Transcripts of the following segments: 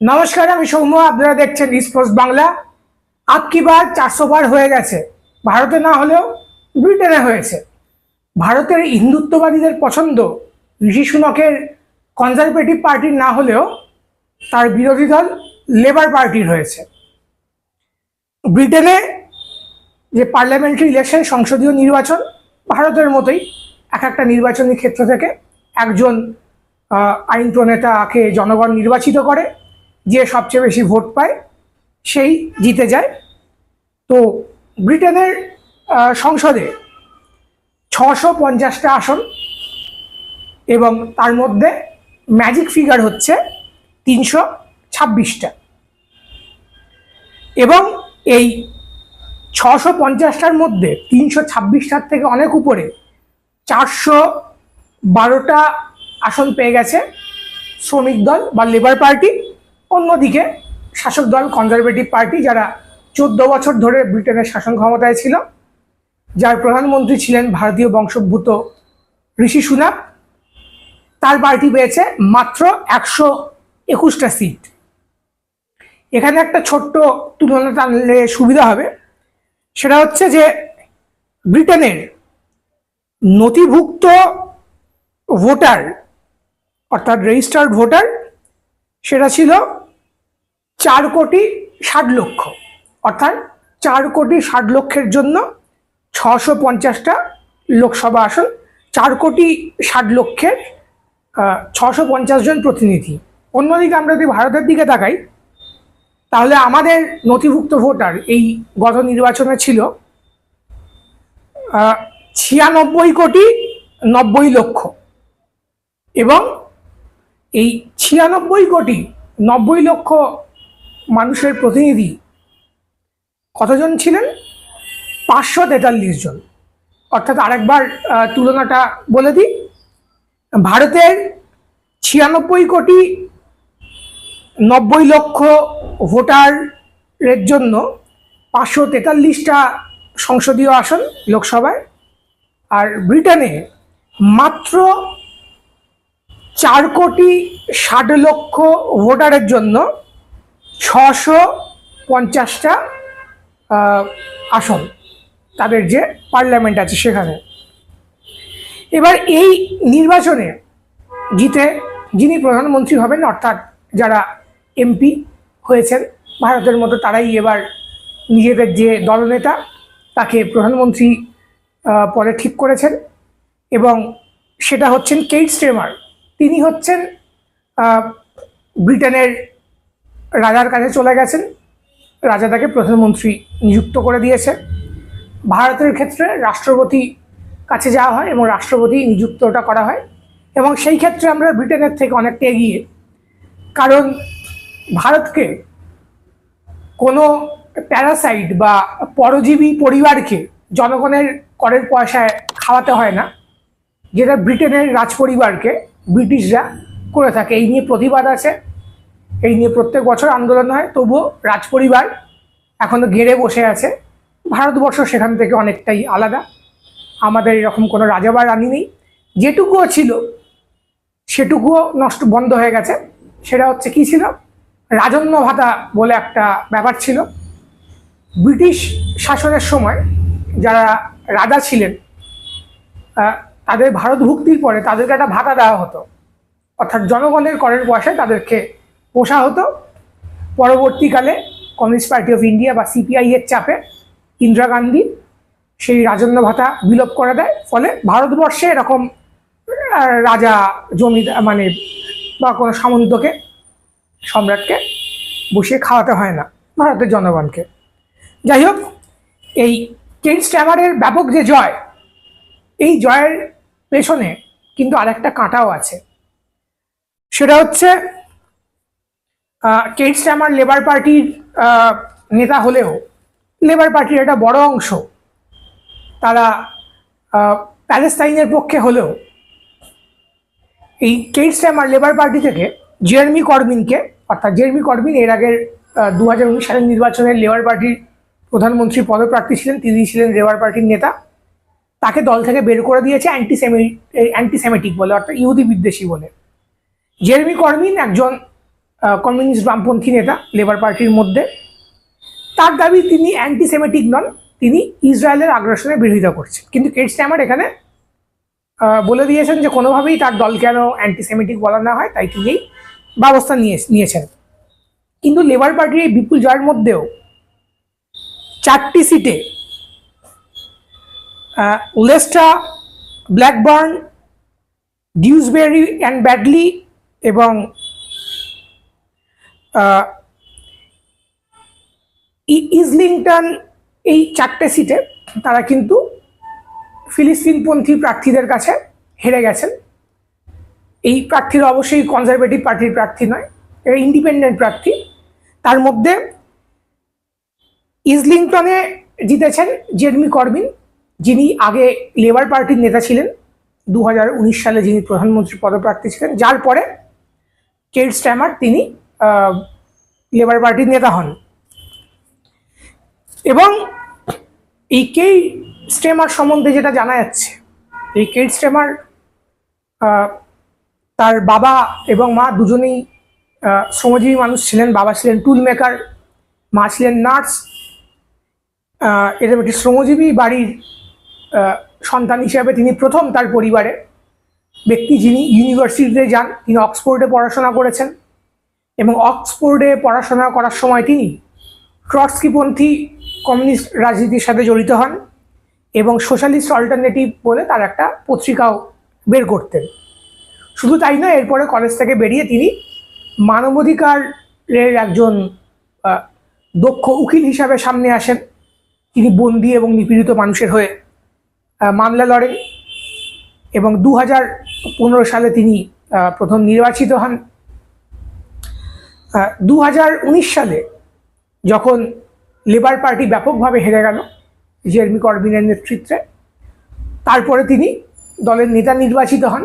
নমস্কার, আমি সৌম্য, আপনারা দেখছেন স্পোর্টস বাংলা আজকি বার চারশো বার হয়ে গেছে। ভারতে না হলেও ব্রিটেনে হয়েছে। ভারতের হিন্দুত্ববাদীদের পছন্দ ঋষি সুনকের কনজারভেটিভ পার্টির না হলেও তার বিরোধী দল লেবার পার্টির হয়েছে ব্রিটেনে যে পার্লামেন্টারি ইলেকশন সংসদীয় নির্বাচন, ভারতের মতোই এক একটা নির্বাচনী ক্ষেত্র থেকে একজন আইন প্রণেতাকে জনগণ নির্বাচিত করে। যে সবচেয়ে বেশি ভোট পায়, সেই জিতে যায়। তো ব্রিটেনের সংসদে ছশো পঞ্চাশটা আসন এবং তার মধ্যে ম্যাজিক ফিগার হচ্ছে তিনশো ছাব্বিশটা। এবং এই ছশো পঞ্চাশটার মধ্যে তিনশো ছাব্বিশটার থেকে অনেক উপরে চারশো বারোটা আসন পেয়ে গেছে শ্রমিক দল বা লেবার পার্টি অন্যদিকে শাসক দল কনজারভেটিভ পার্টি যারা চোদ্দ বছর ধরে ব্রিটেনের শাসন ক্ষমতায় ছিল, যার প্রধানমন্ত্রী ছিলেন ভারতীয় বংশোদ্ভূত ঋষি সুনাক, তার পার্টি পেয়েছে মাত্র একশো একুশটা সিট এখানে একটা ছোট্ট তুলনা টানলে সুবিধা হবে, সেটা হচ্ছে যে ব্রিটেনের নথিভুক্ত ভোটার, অর্থাৎ রেজিস্টার্ড ভোটার, সেটা ছিল চার কোটি ষাট লক্ষ। অর্থাৎ চার কোটি ষাট লক্ষের জন্য ছশো পঞ্চাশটা লোকসভা আসন, চার কোটি ষাট লক্ষের ছশো পঞ্চাশ জন প্রতিনিধি। অন্যদিকে আমরা যদি ভারতের দিকে তাকাই, তাহলে আমাদের নথিভুক্ত ভোটার এই গত নির্বাচনে ছিল ছিয়ানব্বই কোটি নব্বই লক্ষ। এবং এই ছিয়ানব্বই কোটি নব্বই লক্ষ মানুষের প্রতিনিধি কতজন ছিলেন? পাঁচশো তেতাল্লিশ জন। অর্থাৎ আরেকবার তুলনাটা বলে দিই। ভারতের ছিয়ানব্বই কোটি নব্বই লক্ষ ভোটারের জন্য পাঁচশো তেতাল্লিশটা সংসদীয় আসন লোকসভায়। আর ব্রিটেনে মাত্র চার কোটি ষাট লক্ষ ভোটারের জন্য ছশো পঞ্চাশটা আসন তাদের যে পার্লামেন্ট আছে সেখানে। এবার এই নির্বাচনে জিতে যিনি প্রধানমন্ত্রী হবেন, অর্থাৎ যারা এমপি হয়েছেন ভারতের মতো, তারাই এবার নিজেদের যে দলনেতা, তাকে প্রধানমন্ত্রী পদে ঠিক করেছেন। এবং সেটা হচ্ছেন কেইট স্টেমার। তিনি হচ্ছেন ব্রিটেনের রাজার কাছে চলে গেছেন। রাজা তাকে প্রধানমন্ত্রী নিযুক্ত করে দিয়েছে। ভারতের ক্ষেত্রে রাষ্ট্রপতি কাছে যাওয়া হয় এবং রাষ্ট্রপতি নিযুক্তটা করা হয়। এবং সেই ক্ষেত্রে আমরা ব্রিটেনের থেকে অনেকটা এগিয়ে। কারণ ভারতকে কোনো প্যারাসাইট বা পরজীবী পরিবারকে জনগণের করের পয়সায় খাওয়াতে হয় না। যেটা ব্রিটেনের রাজপরিবারকে ব্রিটিশরা করে থাকে। এই নিয়ে প্রতিবাদ আছে। এই নিয়ে প্রত্যেক বছর আন্দোলন হয়, তবুও রাজপরিবার এখনও ঘেরে বসে আছে। ভারতবর্ষ সেখান থেকে অনেকটাই আলাদা। আমাদের এরকম কোনো রাজা বা রানী নেই। যেটুকুও ছিল, সেটুকুও নষ্ট, বন্ধ হয়ে গেছে। সেটা হচ্ছে কি ছিল? রাজন্য ভাতা বলে একটা ব্যাপার ছিল। ব্রিটিশ শাসনের সময় যারা রাজা ছিলেন তাদের ভারত ভুক্তির পরে তাদেরকে একটা ভাতা দেওয়া হতো। অর্থাৎ জনগণের করের পয়সায় তাদেরকে পোষা হতো। পরবর্তীকালে কমিউনিস্ট পার্টি অফ ইন্ডিয়া বা সিপিআই এর চাপে ইন্দিরা গান্ধী সেই রাজন্য ভাতা বিলোপ করে দেয়। ফলে ভারতবর্ষে এরকম রাজা জমিদার মানে বা কোনো সামন্তকে, সম্রাটকে বসিয়ে খাওয়াতে হয় না ভারতের জনগণকে। যাই হোক, এই কেন স্ট্যামারের ব্যাপক যে জয়, এই জয়ের পেছনে কিন্তু আরেকটা কাঁটাও আছে। সেটা হচ্ছে কেট স্ট্যামার লেবার পার্টির নেতা হলেও লেবার পার্টির একটা বড় অংশ, তারা প্যালেস্তাইনের পক্ষে হলেও, এই কেট স্ট্যামার লেবার পার্টি থেকে জেরমি করবিনকে অর্থাৎ জেরমি করবিন এর আগের দু হাজার উনিশ সালের নির্বাচনে লেবার পার্টির প্রধানমন্ত্রী পদপ্রার্থী ছিলেন, তিনি ছিলেন লেবার পার্টির নেতা, তাকে দল থেকে বের করে দিয়েছে অ্যান্টিসেমি অ্যান্টিসেমেটিক বলে, অর্থাৎ ইহুদি বিদ্বেষী বলে। জেরমি করবিন একজন কমিউনিস্ট বামপন্থী নেতা লেবার পার্টির মধ্যে। তার দাবি, তিনি অ্যান্টিসেমেটিক নন, তিনি ইসরায়েলের আগ্রাসনের বিরোধিতা করছেন। কিন্তু কেট স্ট্যামার এখানে বলে দিয়েছেন যে কোনোভাবেই তার দল কেন অ্যান্টিসেমেটিক বলা না হয়, তাই তিনি এই ব্যবস্থা নিয়ে, নিয়েছেন। কিন্তু লেবার পার্টির এই বিপুল জয়ের মধ্যেও চারটি সিটে Leicester Blackburn Dewsbury and Batley এবং ইজলিংটন এই চারটে সিটে তারা কিন্তু ফিলিস্তিনপন্থী প্রার্থীদের কাছে হেরে গেছেন। এই প্রার্থীরা অবশ্যই কনজারভেটিভ পার্টির প্রার্থী নয়, এরা ইন্ডিপেন্ডেন্ট প্রার্থী। তার মধ্যে ইজলিংটনে জিতেছেন জেরমি করবিন যিনি আগে লেবার পার্টির নেতা ছিলেন দু হাজার উনিশ সালে যিনি প্রধানমন্ত্রী পদপ্রার্থী ছিলেন। যার পরে কেট স্ট্যামার তিনি লেবার পার্টির নেতা হন। এবং এই কেই স্টেমার সম্বন্ধে যেটা জানা যাচ্ছে এই কেট স্টেমার তার বাবা এবং মা দুজনেই শ্রমজীবী মানুষ ছিলেন, বাবা ছিলেন টুল মেকার মা ছিলেন নার্স এরকম একটি শ্রমজীবী বাড়ির সন্তান হিসেবে তিনি প্রথম তার পরিবারে, ব্যক্তি যিনি ইউনিভার্সিটিতে যান, তিনি অক্সফোর্ডে পড়াশোনা করেছেন। এবং অক্সফোর্ডে পড়াশোনা করার সময় তিনি ট্রটস্কিপন্থী কমিউনিস্ট রাজনীতির সাথে জড়িত হন এবং সোশ্যালিস্ট অল্টারনেটিভ বলে তার একটা পত্রিকাও বের করতেন। শুধু তাই নয়, এরপরে কলেজ থেকে বেরিয়ে তিনি মানবাধিকারের একজন দক্ষ উকিল হিসাবে সামনে আসেন। তিনি বন্দি এবং নিপীড়িত মানুষের হয়ে মামলা লড়েন এবং দু হাজার পনেরো সালে তিনি প্রথম নির্বাচিত হন। দু হাজার উনিশ সালে যখন লেবার পার্টি ব্যাপকভাবে হেরে গেল জেরমি করবিনের নেতৃত্বে, তারপরে তিনি দলের নেতা নির্বাচিত হন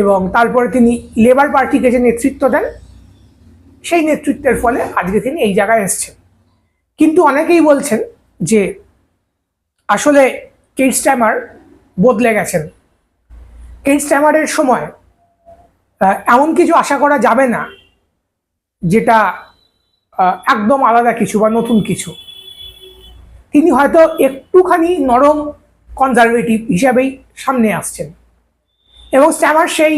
এবং তারপরে তিনি লেবার পার্টিকে যে নেতৃত্ব দেন, সেই নেতৃত্বের ফলে আজকে তিনি এই জায়গায় এসছেন। কিন্তু অনেকেই বলছেন যে আসলে কেট স্ট্যামার বদলে গেছেন। কেট স্ট্যামারের সময় এমন কিছু আশা করা যাবে না যেটা একদম আলাদা কিছু বা নতুন কিছু। তিনি হয়তো একটুখানি নরম কনজারভেটিভ হিসাবেই সামনে আসছেন। এবং স্ট্যামার সেই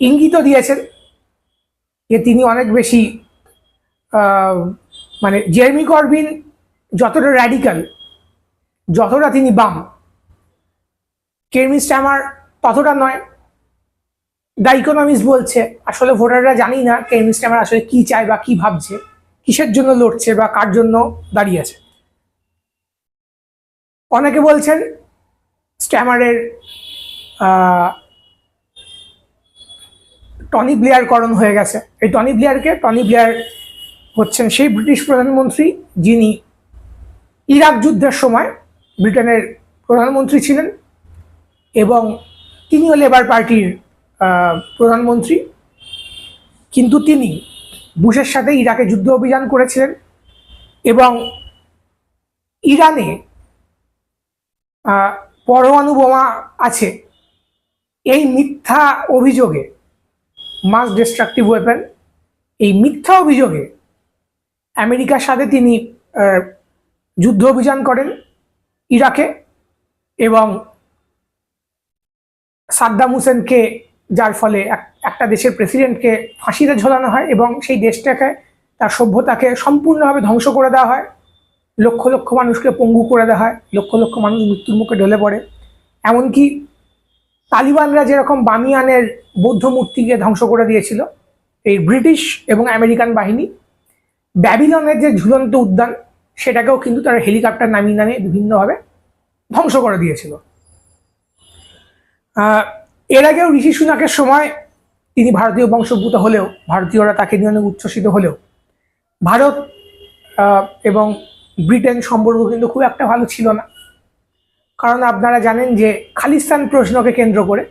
ইঙ্গিতও দিয়েছেন যে তিনি অনেক বেশি মানে জেরমি করবিন যতটা র্যাডিক্যাল যতটা তিনি বাম কেরমি স্ট্যামার ততটা নয়। দ্য ইকোনমিক্স বলছে, আসলে ভোটাররা জানি না কেরমি স্ট্যামার আসলে কি চায় বা কি ভাবছে, কিসের জন্য লড়ছে বা কার জন্য দাঁড়িয়ে আছে। অনেকে বলছেন স্ট্যামারের টনি ব্লেয়ারকরণ হয়ে গেছে। এই টনি ব্লেয়ারকে টনি ব্লেয়ার হচ্ছেন সেই ব্রিটিশ প্রধানমন্ত্রী যিনি ইরাক যুদ্ধের সময় ব্রিটেনের প্রধানমন্ত্রী ছিলেন এবং তিনিও লেবার পার্টির প্রধানমন্ত্রী, কিন্তু তিনি বুশের সাথে ইরাকে যুদ্ধ অভিযান করেছিলেন এবং ইরানে পরমাণু বোমা আছে। এই মিথ্যা অভিযোগে মাস ডিস্ট্রাকটিভ ওয়েপেন এই মিথ্যা অভিযোগে আমেরিকার সাথে তিনি যুদ্ধ অভিযান করেন ইরাকে এবং সাদ্দাম হুসেনকে যার ফলে এক- একটা দেশের প্রেসিডেন্টকে ফাঁসিতে ঝোলানো হয় এবং সেই দেশটাকে, তার সভ্যতাকে সম্পূর্ণভাবে ধ্বংস করে দেওয়া হয়। লক্ষ লক্ষ মানুষকে পঙ্গু করে দেওয়া হয়, লক্ষ লক্ষ মানুষ মৃত্যুর মুখে ঢলে পড়ে। এমনকি তালিবানরা যেরকম বামিয়ানের বৌদ্ধ মূর্তিকে ধ্বংস করে দিয়েছিল, এই ব্রিটিশ এবং আমেরিকান বাহিনী, ব্যাবিলনের যে ঝুলন্ত উদ্যান, সেটাকেও কিন্তু তারা হেলিকপ্টার নামিয়ে নামিয়ে বিভিন্নভাবে ধ্বংস করে দিয়েছিল। এর আগেও ঋষি সুনাকের সময় তিনি ভারতীয় বংশোদ্ভূত হলেও, ভারতীয়রা তাকে নিয়ে অনেক উচ্ছ্বসিত হলেও, ভারত এবং ব্রিটেন সম্পর্ক কিন্তু খুব একটা ভালো ছিল না। কারণ আপনারা জানেন যে খালিস্তান প্রশ্নকে কেন্দ্র করে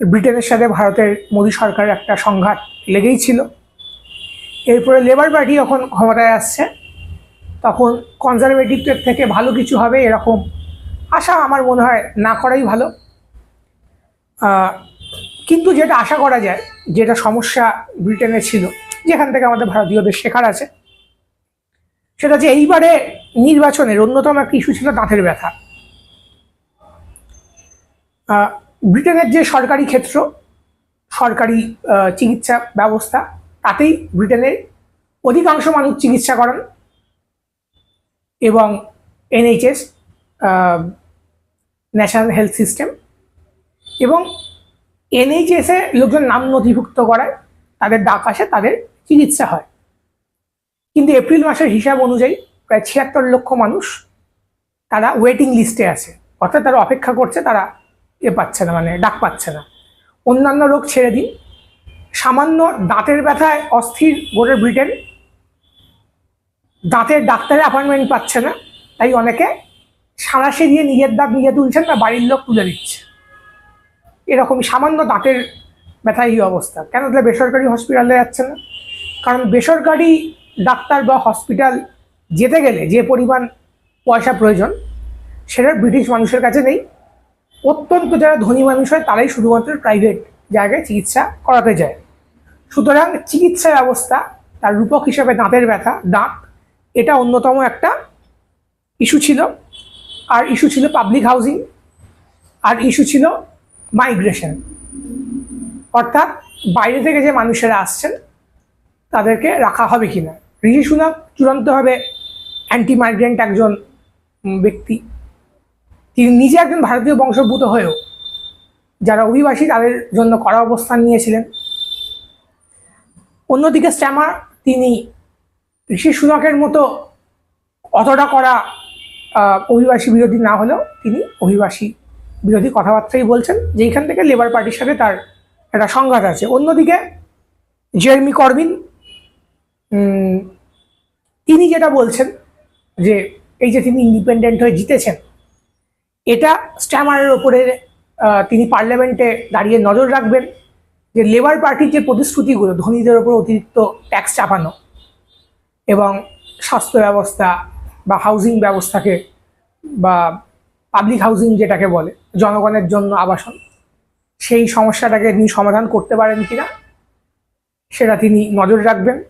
ব্রিটেনের সাথে ভারতের মোদী সরকারের একটা সংঘাত লেগেই ছিল। এরপরে লেবার পার্টি যখন ক্ষমতায় আসছে, তখন কনজারভেটিভদের থেকে ভালো কিছু হবে এরকম আশা আমার মনে হয় না করাই ভালো। কিন্তু যেটা আশা করা যায়, যেটা সমস্যা ব্রিটেনে ছিল, যেখান থেকে আমাদের ভারতীয়দের শেখার আছে, সেটা যে এইবারে নির্বাচনের অন্যতম একটা ইস্যু ছিল দাঁতের ব্যথা। ব্রিটেনের যে সরকারি ক্ষেত্র, সরকারি চিকিৎসা ব্যবস্থা, তাতেই ব্রিটেনের অধিকাংশ মানুষ চিকিৎসা করান এবং এনএইচএস ন্যাশনাল হেলথ সিস্টেম এবং এনএইচএসে লোকজন নাম নথিভুক্ত করায়, তাদের ডাক আসে, তাদের চিকিৎসা হয়। কিন্তু এপ্রিল মাসের হিসাব অনুযায়ী প্রায় ছিয়াত্তর লক্ষ মানুষ তারা ওয়েটিং লিস্টে আছে। অর্থাৎ তারা অপেক্ষা করছে, তারা এ পাচ্ছে না মানে ডাক পাচ্ছে না। অন্যান্য রোগ ছেড়ে দিন। সামান্য দাঁতের ব্যথায় অস্থির গোটা ব্রিটেন। দাঁতের ডাক্তারের অ্যাপয়েন্টমেন্ট পাচ্ছে না। তাই অনেকে সাঁড়াশে দিয়ে নিজের দাঁত নিজে তুলছেন না, বাড়ির লোক তুলে দিচ্ছে এরকম সামান্য দাঁতের ব্যথায় এই অবস্থা। কেন তাহলে বেসরকারি হসপিটালে যাচ্ছে না? কারণ বেসরকারি ডাক্তার বা হসপিটাল যেতে গেলে যে পরিমাণ পয়সা প্রয়োজন, সেটা ব্রিটিশ মানুষের কাছে নেই। অত্যন্ত যারা ধনী মানুষ হয়, তারাই শুধুমাত্র প্রাইভেট জায়গায় চিকিৎসা করাতে যায়। সুতরাং চিকিৎসা ব্যবস্থা তার রূপক হিসেবে দাঁতের ব্যথা, দাঁত, এটা অন্যতম একটা ইস্যু ছিল। আর ইস্যু ছিল পাবলিক হাউজিং আর ইস্যু ছিল মাইগ্রেশন অর্থাৎ বাইরে থেকে যে মানুষেরা আসছেন, তাদেরকে রাখা হবে কিনা? ঋষি সুনাক চূড়ান্তভাবে অ্যান্টি মাইগ্রেন্ট একজন ব্যক্তি। তিনি নিজে একজন ভারতীয় বংশোদ্ভূত হয়েও যারা অভিবাসী, তাদের জন্য কড়া অবস্থান নিয়েছিলেন। অন্যদিকে স্ট্যামার তিনি ঋষি সুনাকের মতো অতটা করা অভিবাসী বিরোধী না হলেও তিনি অভিবাসী বিরোধী কথাবার্তাই বলছেন, যেইখান থেকে লেবার পার্টির সাথে তার একটা সংঘাত আছে। অন্যদিকে জেরমি করবিন তিনি যেটা বলছেন যে, এই যে তিনি ইন্ডিপেন্ডেন্ট হয়ে জিতেছেন, এটা স্ট্যামারের ওপরে তিনি পার্লামেন্টে দাঁড়িয়ে নজর রাখবেন যে লেবার পার্টির যে প্রতিশ্রুতিগুলো, ধনীদের ওপর অতিরিক্ত ট্যাক্স চাপানো এবং স্বাস্থ্য ব্যবস্থা বা হাউজিং ব্যবস্থাকে বা পাবলিক হাউজিং যেটাকে বলে জনগণের জন্য আবাসন। সেই সমস্যাটাকে তিনি সমাধান করতে পারেন কিনা, সেটা তিনি নজর রাখবেন।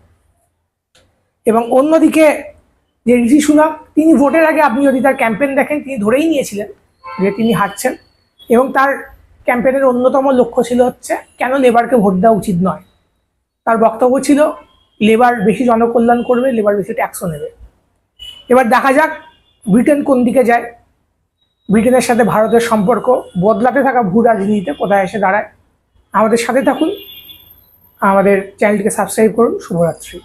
এবং অন্যদিকে যে ঋষি সুনাক তিনি ভোটের আগে আপনি যদি তার ক্যাম্পেন দেখেন, তিনি ধরেই নিয়েছিলেন যে তিনি হারছেন। এবং তার ক্যাম্পেনের অন্যতম লক্ষ্য ছিল হচ্ছে কেন লেবারকে ভোট দেওয়া উচিত নয়। তার বক্তব্য ছিল, লেবার বেশি জনকল্যাণ করবে, লেবার বেশি ট্যাক্সও নেবে। এবার দেখা যাক, ব্রিটেন কোন দিকে যায়। ব্রিটেনের সাথে ভারতের সম্পর্ক বদলাতে থাকা ভূ রাজনীতিতে কোথায় এসে দাঁড়ায়? আমাদের সাথে থাকুন। আমাদের চ্যানেলটিকে সাবস্ক্রাইব করুন। শুভরাত্রি।